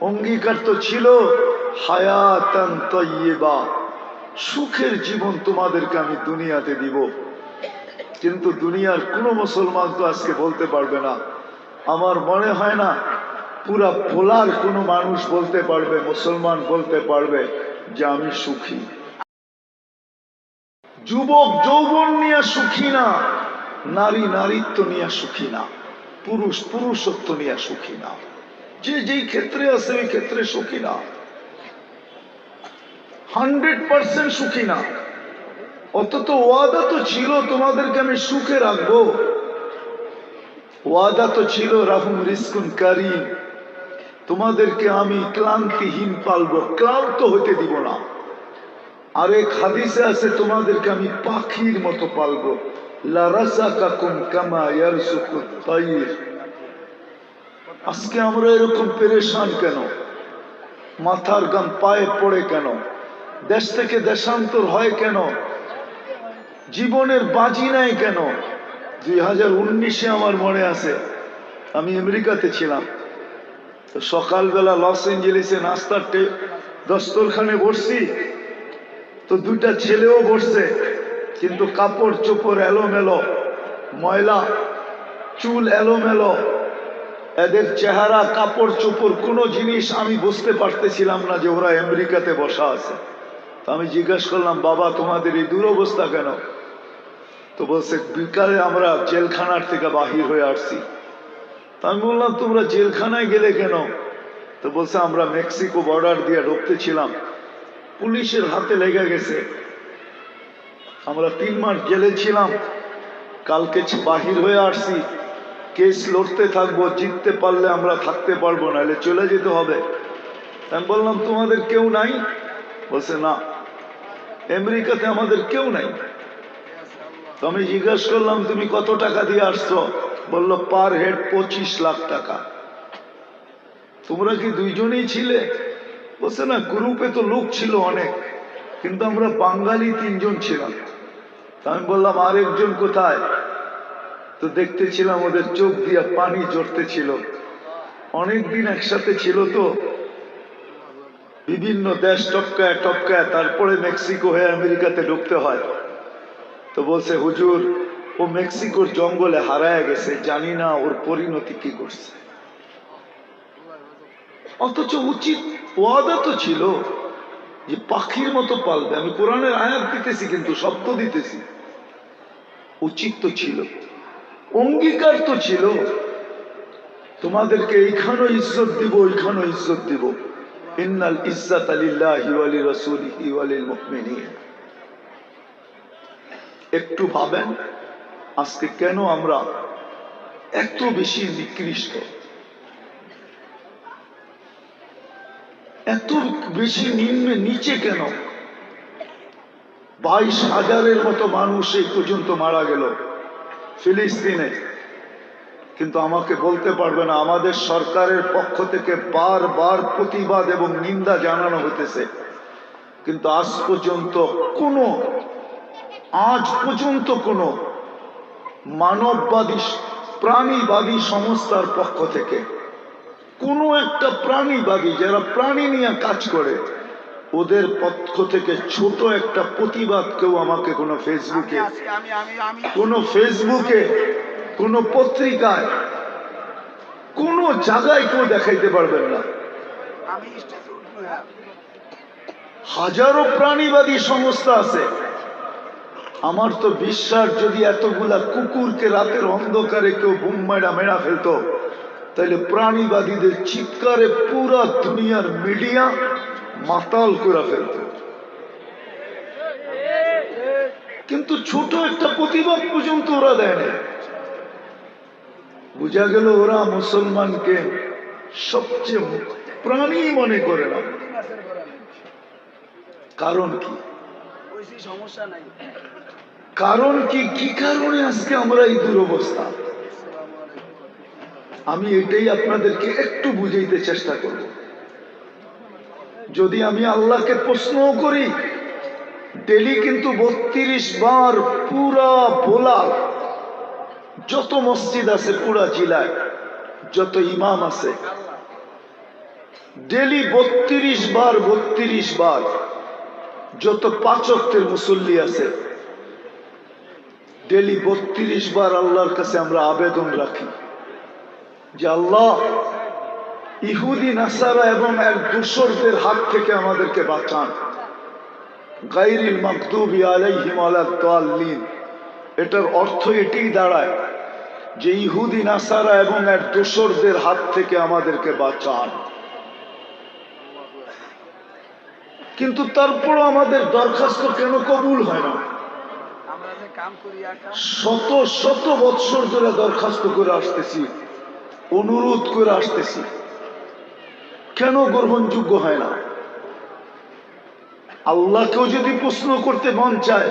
অঙ্গীকার তো ছিল, হায়াতান সুখের জীবন তোমাদেরকে আমি দুনিয়াতে দিব। কিন্তু দুনিয়ার কোনো মুসলমান তো আজকে বলতে পারবে না। আমার মনে হয় না, পুরা ভোলার কোনো মানুষ বলতে পারবে, মুসলমান বলতে পারবে যে আমি সুখী। যুবক যৌবন নিয়ে সুখী না, নারী নারীত্ব নিয়ে সুখী না, পুরুষ পুরুষত্ব নিয়ে সুখী না। যে যেই ক্ষেত্রে আছে, ওই ক্ষেত্রে সুখী না। হান্ড্রেড পার্সেন্ট সুখী না। অথচ ওয়াদা তো ছিল, তোমাদেরকে আমি সুখে রাখব। ওয়াদা তো ছিল রাহুম রিস্কুন কারিম, তোমাদেরকে আমি ক্লান্তিহীন পালবো। ক্লান্ত হইতে দিব না। আরেক হাদিসে আছে, তোমাদেরকে আমি পাখির মতো পালবো। লারাসাকাকুম কামা ইয়ারসুকুত তাইর। আজকে আমরা এরকম পেরেশান কেন? মাথার গান পায়ে পড়ে কেন? দেশ থেকে দেশান্তর হয় কেন? জীবনের বাজি নাই কেন? দুই হাজার উনিশে আমার মনে আছে, আমি আমেরিকাতে ছিলাম। তো সকালবেলা লস এঞ্জেলিসে নাস্তার দস্তরখানে বসছি। তো দুইটা ছেলেও বসছে, কিন্তু কাপড় চোপড় এলোমেলো, ময়লা, চুল এলোমেলো। এদের চেহারা, কাপড় চোপড়, কোনো জিনিস আমি বুঝতে পারতেছিলাম না যে ওরা আমেরিকাতে বসা আছে। তো আমি জিজ্ঞেস করলাম, বাবা, তোমাদের এই দুরবস্থা কেন? তো বলছে, বিকালে আমরা জেলখানার থেকে বাহির হয়ে আসছি। তো আমি বললাম, তোমরা জেলখানায় গেলে কেন? তো বলছে, আমরা মেক্সিকো বর্ডার দিয়ে ঢুকতেছিলাম। পুলিশের হাতে লেগে গেছে। আমরা তিন মাস জেলে ছিলাম। কালকে বাহির হয়ে আসছি। কেস লড়তে থাকব, জিততে পারলে আমরা থাকতে পারব না এলে চলে যেতে হবে। আমি বললাম, তোমাদের কেউ নাই? বলছে, না। আমেরিকাতে আমাদের কেউ নাই। তো আমি জিজ্ঞেস করলাম, তুমি কত টাকা দিয়ে আসছো? বলল, পার হেড পঁচিশ লাখ টাকা। তোমরা কি দুইজনেই ছিলে? বলছে, না, গ্রুপে তো লোক ছিল অনেক, কিন্তু আমরা বাঙালি তিনজন ছিলাম। আমি বললাম, আরেকজন কোথায়? তো দেখতেছিলাম ওদের চোখ দিয়ে পানি জড়তে ছিল অনেকদিন একসাথে ছিল তো। বিভিন্ন দেশ টপকায় টপকায় তারপরে মেক্সিকো হয়ে আমেরিকাতে ঢুকতে হয়। তো বলছে, হুজুর, ও মেক্সিকোর জঙ্গলে হারায় গেছে, জানি না ওর পরিণতি কি করছে। অথচ উচিত ওয়াদা তো ছিল যে পাখির মতো পালবে। আমি কোরআনের আয়াত দিতেছি, কিন্তু শব্দ দিতেছি। উচিত তো ছিল। অঙ্গীকার তো ছিল। তোমাদেরকে এইখানেও ইজ্জত দিব ওইখানেও ইজ্জত দিব। ইন্নাল ইজ্জাত আলিল্লাহি একটু ভাবেন, আজকে কেন আমরা এত বেশি নিকৃষ্ট? এত বেশি নিম্নে নিচে কেন? বাইশ হাজারের মতো মানুষ এই পর্যন্ত মারা গেল। ফিলিস্তিনে। কিন্তু আমাকে বলতে পারবে না, আমাদের সরকারের পক্ষ থেকে বারবার প্রতিবাদ এবং নিন্দা জানানো হতেছে কিন্তু আজ পর্যন্ত কোনো, আজ পর্যন্ত কোনো মানববাদী, প্রাণীবাদী সংস্থার পক্ষ থেকে কোনো একটা প্রাণীবাদী যারা প্রাণী নিয়ে কাজ করে ওদের পক্ষ থেকে ছোট একটা প্রতিবাদ কেউ আমাকে কোনো ফেসবুকে কোনো ফেসবুকে কোনো পত্রিকায় কোনো জায়গায় কেউ দেখাইতে পারবেন না। হাজারো প্রাণীবাদী সংস্থা আছে। আমার তো বিশ্বাস যদি এতগুলা কুকুরকে রাতের অন্ধকারে কেউ বুম মেরা মেরা ফেলতো তাহলে প্রাণীবাদীদের চিৎকারে পুরা দুনিয়ার মিডিয়া মাতাল করে ফেলতো। কিন্তু ছোট একটা প্রতিবাদ পর্যন্ত ওরা দেয় না বোঝা গেল ওরা মুসলমানকে সবচেয়ে প্রাণী মনে করে না। কারণ কি? কারণ কি? কি কারণে আজকে আমরা এই দুরবস্থা? আমি এটাই আপনাদেরকে একটু বুঝাইতে চেষ্টা করব। যদি আমি আল্লাহকে প্রশ্নও করি, ডেলি কিন্তু বত্রিশ বার পুরা ভোলা। যত মসজিদ আছে পুরা জেলায়, যত ইমাম আছে। ডেলি বত্রিশ বার বত্রিশ বার যত পাচকদের মুসল্লি আছে, ডেলি বত্রিশ বার আল্লাহর কাছে আমরা আবেদন রাখি যে আল্লাহ ইহুদি, নাসারা এবং এক দূষরদের হাত থেকে আমাদেরকে বাঁচান। গাইরিল মাকদুবি আলাইহিম আলাদ্দাল্লিন এটার অর্থ এটাই দাঁড়ায় যে ইহুদি, নাসারা এবং এক দোসরদের হাত থেকে আমাদেরকে বাঁচান। কিন্তু তারপরও আমাদের দরখাস্ত কেন কবুল হয় না? শত শত বৎসর ধরে দরখাস্ত করে আসতেছি, অনুরোধ করে আসতেছি। কেন গ্রহণযোগ্য হয় না? আল্লাহকেও যদি প্রশ্ন করতে মন চায়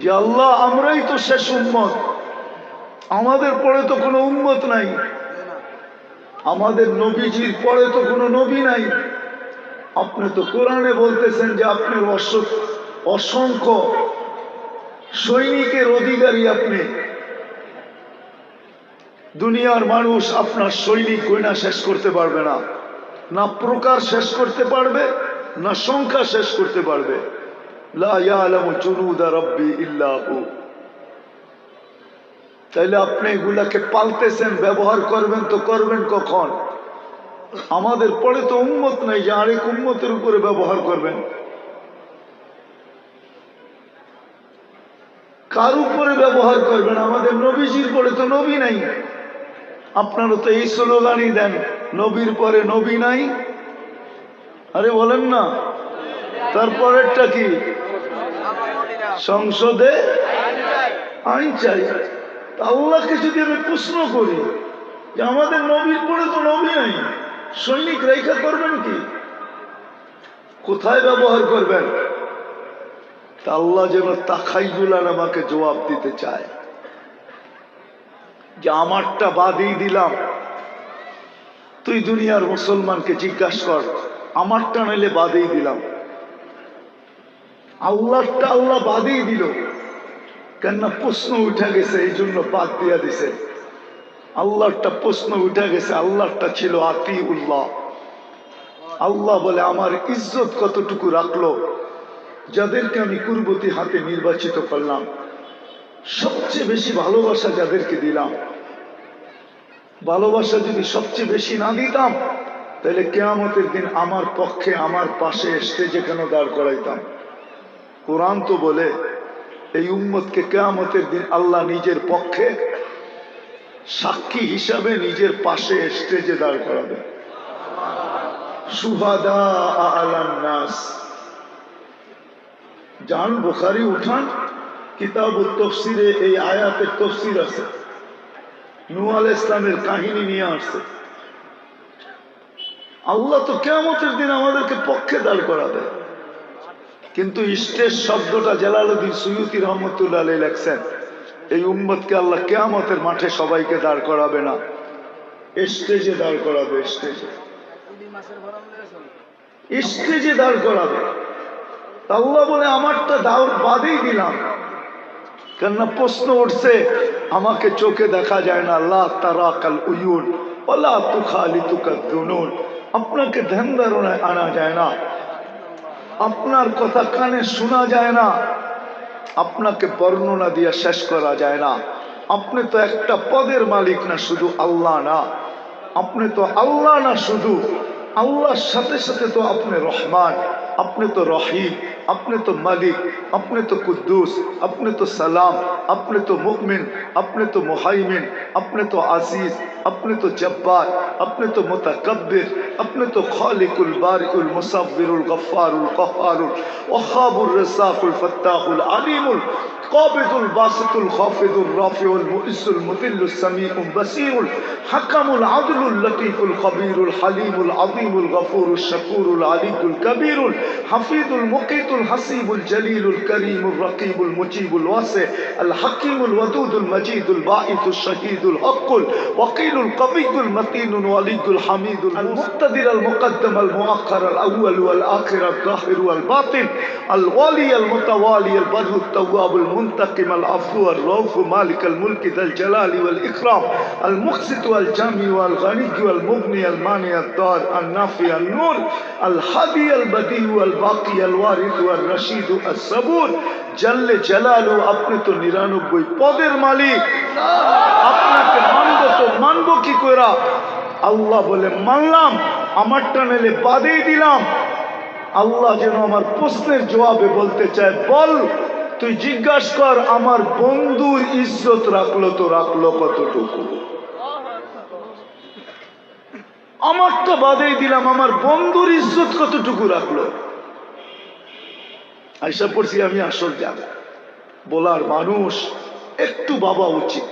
যে আল্লাহ, আমরাই তো শেষ উম্মত, আমাদের পরে তো কোনো উম্মত নাই, আমাদের নবীজির পরে তো কোনো নবী নাই। আপনি তো কোরআনে বলতেছেন যে আপনার অস- অসংখ্য সৈনিকের অধিকারী আপনি। দুনিয়ার মানুষ আপনার শৈলী গয়না শেষ করতে পারবে না। না প্রকার শেষ করতে পারবে, না সংখ্যা শেষ করতে পারবে। তাইলে আপনি এগুলাকে পালতেছেন, ব্যবহার করবেন তো করবেন কখন? আমাদের পরে তো উন্মত নাই যে আরেক উন্মতের উপরে ব্যবহার করবেন। কার উপরে ব্যবহার করবেন? আমাদের নবীজির পরে তো নবী নাই। আপনারা তো এই স্লোগানই দেন, নবীর পরে নবী নাই। আরে বলেন না, তারপরেরটা কি? সংসদে আইন চাই। আল্লাহকে যদি আমি প্রশ্ন করি যে আমাদের নবীর পরে তো নবী নাই, সৈনিক রেখা করবেন কি? কোথায় ব্যবহার করবেন? তা আল্লাহ যেন তাকাইজুলার আমাকে জবাব দিতে চায়। যে আমারটা বাদই দিলাম। তুই দুনিয়ার মুসলমানকে জিজ্ঞাসা কর, আমারটা নাইলে বাদেই দিলাম। আল্লাহটা আল্লাহ বাদেই দিল। কেননা প্রশ্ন উঠে গেছে, এই জন্য বাদ দিয়া দিছে। আল্লাহটা প্রশ্ন উঠে গেছে আল্লাহটা ছিল আতি উল্লাহ আল্লাহ বলে, আমার ইজ্জত কতটুকু রাখল? যাদেরকে আমি কুরবতী হাতে নির্বাচিত করলাম সবচেয়ে বেশি ভালোবাসা যাদেরকে দিলাম, ভালোবাসা যদি সবচেয়ে বেশি না দিতাম, তাহলে কেয়ামতের দিন আমার পক্ষে, আমার পাশে স্টেজে কেন দাঁড় করাইতাম? কোরআন তো বলে, এই উম্মতকে কেয়ামতের দিন আল্লাহ নিজের পক্ষে, সাক্ষী হিসাবে নিজের পাশে স্টেজে দাঁড় করাবে। সুহাদা আলান নাস। জান বুখারি উঠান কিতাব তফসিরে এই আয়াতের তফসির আছে। নূ আল ইসলামের কাহিনী নিয়ে আসছে। আল্লাহ তো কেয়ামতের দিন আমাদেরকে পক্ষে দাঁড় করাবে। কিন্তু স্টেজ শব্দটা জালালুদ্দিন সুয়ুতি রহমতুল্লাহ লেখছেন, এই উম্মতকে আল্লাহ কেয়ামতের মাঠে সবাইকে দাঁড় করাবে না। স্টেজে দাঁড় করাবে, স্টেজে। স্টেজে দাঁড় করাবে। আল্লাহ বলে, আমারটা দাওর বাদেই দিলাম। কেননা প্রশ্ন উঠছে আমাকে চোখে দেখা যায় না আল্লাহ তারা কাল উয়ুন ওলা তুখালি তুকা দুনুন আপনাকে ধ্যান ধারণায় আনা যায় না আপনার কথা কানে শোনা যায় না আপনাকে বর্ণনা দিয়ে শেষ করা যায় না আপনি তো একটা পদের মালিক না শুধু আল্লাহ না আপনি তো আল্লাহ না শুধু আল্লাহর সাথে সাথে তো আপনি রহমান আপনি তো রহিম আপনি তো মালিক আপনি তো কুদ্দুস আপনি তো সালাম আপনি তো মুকমিন আপনি তো মুহাইমিন আপনি তো আজিজ আপনি তো জব্বার আপনি তো মুতাকব্বির আপনি তো খালিকুল বারিকুল মুসাব্বিরুল গফফারুল কহ্হারুল ওয়াহাবুর রাসাকুল ফাত্তাহুল আলিমুল قابض الباسط الخافض الرافع المؤس المذل السميع البصير الحكم العدل اللطيف الخبير الحليم العظيم الغفور الشكور العلي الكبير الحفيظ المقيت الحسيب الجليل الكريم الرقيب المجيب الواسع الحكيم الودود المجيد الباعث الشهيد الحق الوقيل القوي المتين الولي الحميد المقتدر المقدم المؤخر الأول والآخر الظاهر والباطن الوالي المتوالي البر التواب المنتقم العفو الرؤوف مالك الملك ذا الجلال والإكرام المقسط والجامع والغني والمغني المانع الدار النافع النور الحدي البديع والباقي الوارث والرشيد الصبور جل جلاله আপনি তো নিরানব্বই পদের মালিক আপনাকে মানবো তো মানবো কি করা আল্লাহ বলে মানলাম আমারটা নেলে বাদেই দিলাম আল্লাহ যেন আমার প্রশ্নের জবাবে বলতে চায় বল তুই জিজ্ঞাসা কর, আমার বন্ধুর ইজ্জত রাখল তো রাখল কতটুকু? আমারটা বাদেই দিলাম, আমার বন্ধুর ইজ্জত কতটুকু রাখল? আইসা পড়ছি আমি আসল জায়গা বলার মানুষ একটু বাবা উচিত।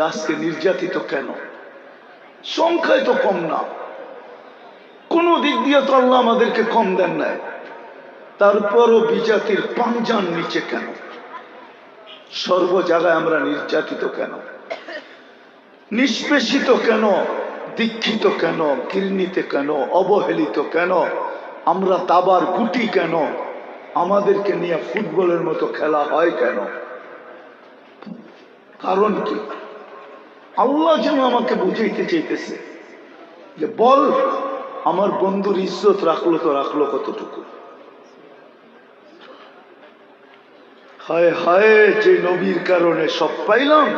আজকে নির্যাতিত কেন? সংখ্যায় তো কম না। কোন দিক দিয়ে তো আল্লাহ আমাদেরকে কম দেন নাই। তারপরও বিজাতির পাঞ্জান নিচে কেন? সর্ব জায়গায় আমরা নির্যাতিত কেন? নিষ্পেষিত কেন? দীক্ষিত কেন? ঘৃণিত কেন? অবহেলিত কেন? আমরা দাবার গুটি কেন? আমাদেরকে নিয়ে ফুটবলের মতো খেলা হয় কেন? কারণ কি? আল্লাহ যেন আমাকে বুঝাইতে চাইতেছে যে বল, আমার বন্ধুর ইজ্জত রাখল তো রাখল কতটুকু? হায় হায়, যে নবীর কারণে সব পাইলাম।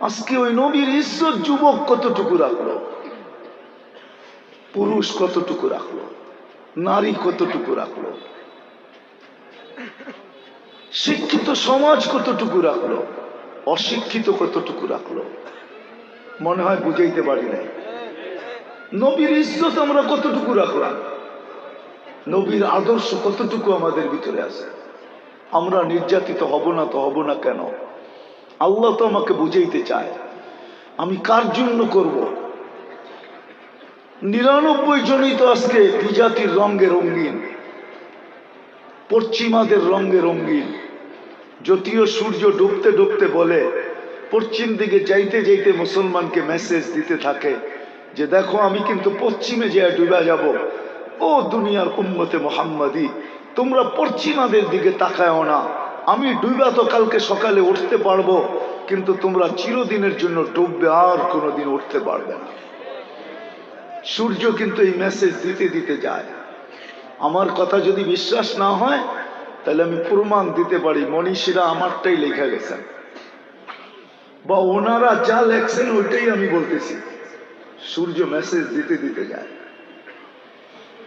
আজকে ওই নবীর ইজ্জত যুবক কতটুকু রাখল? পুরুষ কতটুকু রাখল? নারী কতটুকু রাখল? শিক্ষিত সমাজ কতটুকু রাখল? অশিক্ষিত কতটুকু রাখল? মনে হয় বুঝাইতে পারি নাই। নবীর ইজ্জত আমরা কতটুকু রাখলাম? নবীর আদর্শ কতটুকু আমাদের ভিতরে আছে? আমরা নির্যাতিত হব না তো হব না কেন? আল্লাহ তো আমাকে বুঝাইতে চায়। আমি কার জন্য করব? নিরানব্বই জনই তো আজকে বিজাতির রঙে রঙিন, পশ্চিমাদের রঙে রঙিন। যদিও সূর্য ডুবতে ডুবতে বলে, পশ্চিম দিকে যাইতে যাইতে মুসলমানকে মেসেজ দিতে থাকে যে, দেখো, আমি কিন্তু পশ্চিমে যে ডুবে যাব। ও দুনিয়ার উম্মতে মোহাম্মদি তোমরা পশ্চিমাদের দিকে তাকায়ও না। আমি ডুবা তো কালকে সকালে উঠতে পারব, কিন্তু তোমরা চিরদিনের জন্য ডুববে, আর কোনোদিন উঠতে পারবে না। সূর্য কিন্তু এই মেসেজ দিতে দিতে যায়। আমার কথা যদি বিশ্বাস না হয়, তাহলে আমি প্রমাণ দিতে পারি, মনীষীরা আমারটাই লেখা গেছেন। বা ওনারা যা লেখছেন ওইটাই আমি বলতেছি। সূর্য মেসেজ দিতে দিতে যায়।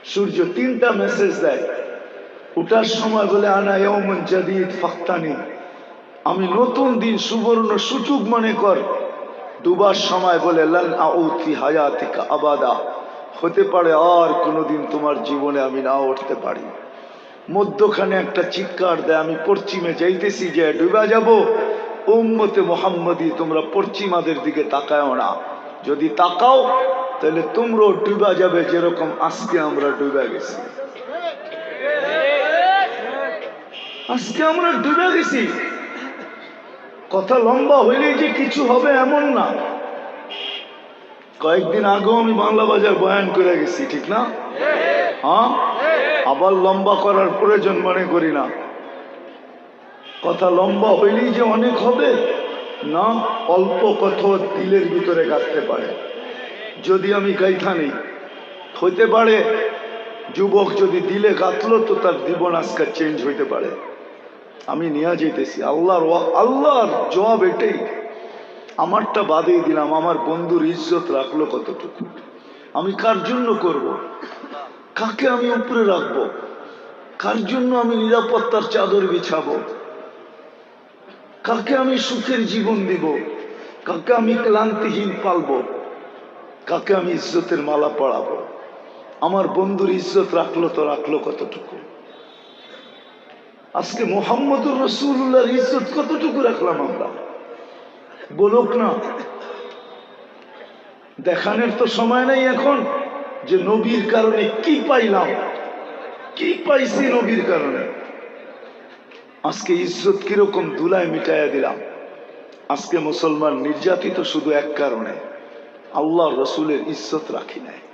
সূর্য তিনটা মেসেজ দেয়। ওটার সময় বলে, আনা ইয়মন জাদিদ ফাক্তানি আমি নতুন দিন সুবর্ণ সুযোগ মনে কর। ডুবার সময় বলে লাল আউতি হায়াতিকা আবাদা। হতে পারে আর কোনোদিন তোমার জীবনে আমি না উঠতে পারি। মধ্যখানে একটা চিৎকার দেয়, আমি পশ্চিমে যাইতেছি যে ডুবা যাব। উম্মতে মোহাম্মদি, তোমরা পশ্চিমাদের দিকে তাকাও না। যদি তাকাও, তাহলে তোমরাও ডুবা যাবে যেরকম আজকে আমরা ডুবা গেছি। আজকে আমরা ডুবে গেছি। কথা লম্বা হইলেই যে কিছু হবে এমন না। কয়েকদিন আগেও আমি বাংলা বাজার বয়ান করে গেছি, ঠিক না? হ্যাঁ? আবার লম্বা করার প্রয়োজন মনে করি না। কথা লম্বা হইলেই যে অনেক হবে, না? অল্প কথা দিলের ভিতরে গাঁথতে পারে। যদি আমি গাইথা নেই হইতে পারে, যুবক যদি দিলে গাঁথলো তো তার জীবন আজকাল চেঞ্জ হইতে পারে। আমি নিয়ে যেতেছি আল্লাহর আল্লাহর জবাব এটাই। আমারটা বাদেই দিলাম, আমার বন্ধুর ইজ্জত রাখল কতটুকু? আমি কার জন্য করব। কাকে আমি উপরে রাখব? কার জন্য আমি নিরাপত্তার চাদর বিছাবো? কাকে আমি সুখের জীবন দিব? কাকে আমি ক্লান্তিহীন পালবো? কাকে আমি ইজ্জতের মালা পড়াবো আমার বন্ধুর ইজ্জত রাখল তো রাখল কতটুকু? আজকে মোহাম্মদুর রসুল্লাহর ইজ্জত কতটুকু রাখলাম আমরা? বলুক না। দেখানোর তো সময় নাই এখন যে নবীর কারণে কি পাইলাম? কি পাইছি নবীর কারণে? আজকে ইজ্জত কীরকম ধুলায় মিটাইয়া দিলাম? আজকে মুসলমান নির্যাতিত শুধু এক কারণে আল্লাহ রসুলের ইজ্জত রাখি নাই।